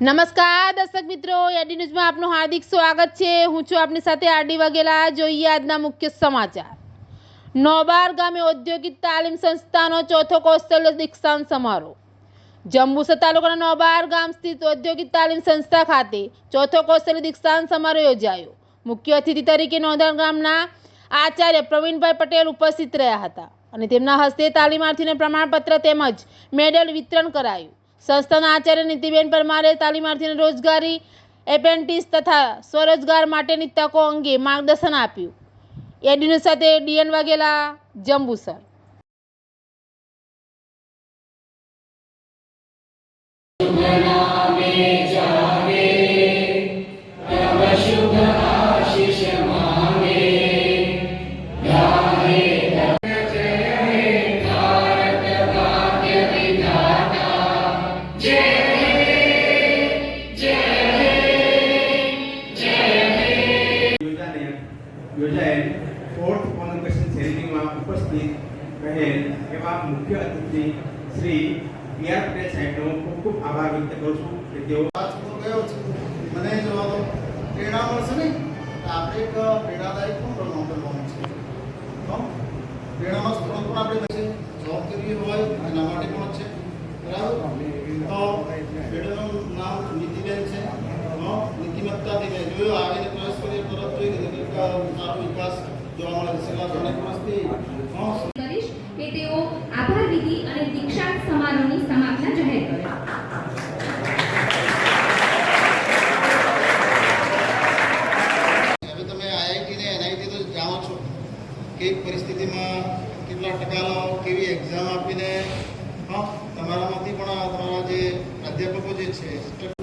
નમસ્કાર, દર્શક મિત્રો. એડી ન્યૂઝમાં આપનું હાર્દિક સ્વાગત છે. હું છું આપની સાથે આરડી વગેલા જોઈએ આજના મુખ્ય સમાચાર. નોબાર ગામે ઔદ્યોગિક તાલીમ સંસ્થાનો ચોથો કૌશલ્ય દીક્ષાંત સમારોહ. જંબુસર તાલુકાના નોબાર ગામ સ્થિત ઔદ્યોગિક તાલીમ સંસ્થા ખાતે ચોથો કૌશલ્ય દીક્ષાંત સમારોહ યોજાયો. મુખ્ય અતિથિ તરીકે નોંધણ ગામના આચાર્ય પ્રવીણભાઈ પટેલ ઉપસ્થિત રહ્યા હતા અને તેમના હસ્તે તાલીમાર્થીને પ્રમાણપત્ર તેમજ મેડલ વિતરણ કરાયું. સંસ્થાના આચાર્ય નીતિબેન પરમારે તાલીમાર્થીને રોજગારી, એપ્રેન્ટિસ તથા સ્વરોજગાર માટેની તકો અંગે માર્ગદર્શન આપ્યું. એડીનું સાથે DN Vaghela, Jambusar. Fourth convocation સેરેમનીમાં ઉપસ્થિત રહેલ એવા મુખ્ય અતિથિ શ્રી પી આર પટેલ સાહેબનો ખૂબ ખૂબ આભાર વ્યક્ત કરું છું કે તેઓ ગયો છે. મને જોવા દો પ્રેરણા મળશે ને? તો આપણે એક પ્રેરણાદાયક બનવાનું કરવાનું છે. તો પ્રેરણામાં સ્ત્રોત પણ આપણે છે. જોબ કરવી હોય એના માટે પણ છે. બરાબર? તો મેડમનું નામ નીતિબેન છે. હો, નીતિમત્તાથી મેં જોયું આવીને પ્રયાસ કરીએ તરત જોઈ સારો વિકાસ કરીશ કે તેઓ આભાર વિધિ અને દીક્ષાંત સમારોહની સમાપના જાહેર કરે. તમે આઈઆઈટી ને એનઆઈટી તો જાણો છો કઈ પરિસ્થિતિમાં કેટલા ટકા લાવો કેવી એક્ઝામ આપીને તમારામાંથી પણ તમારા જે પ્રાધ્યાપકો જે છે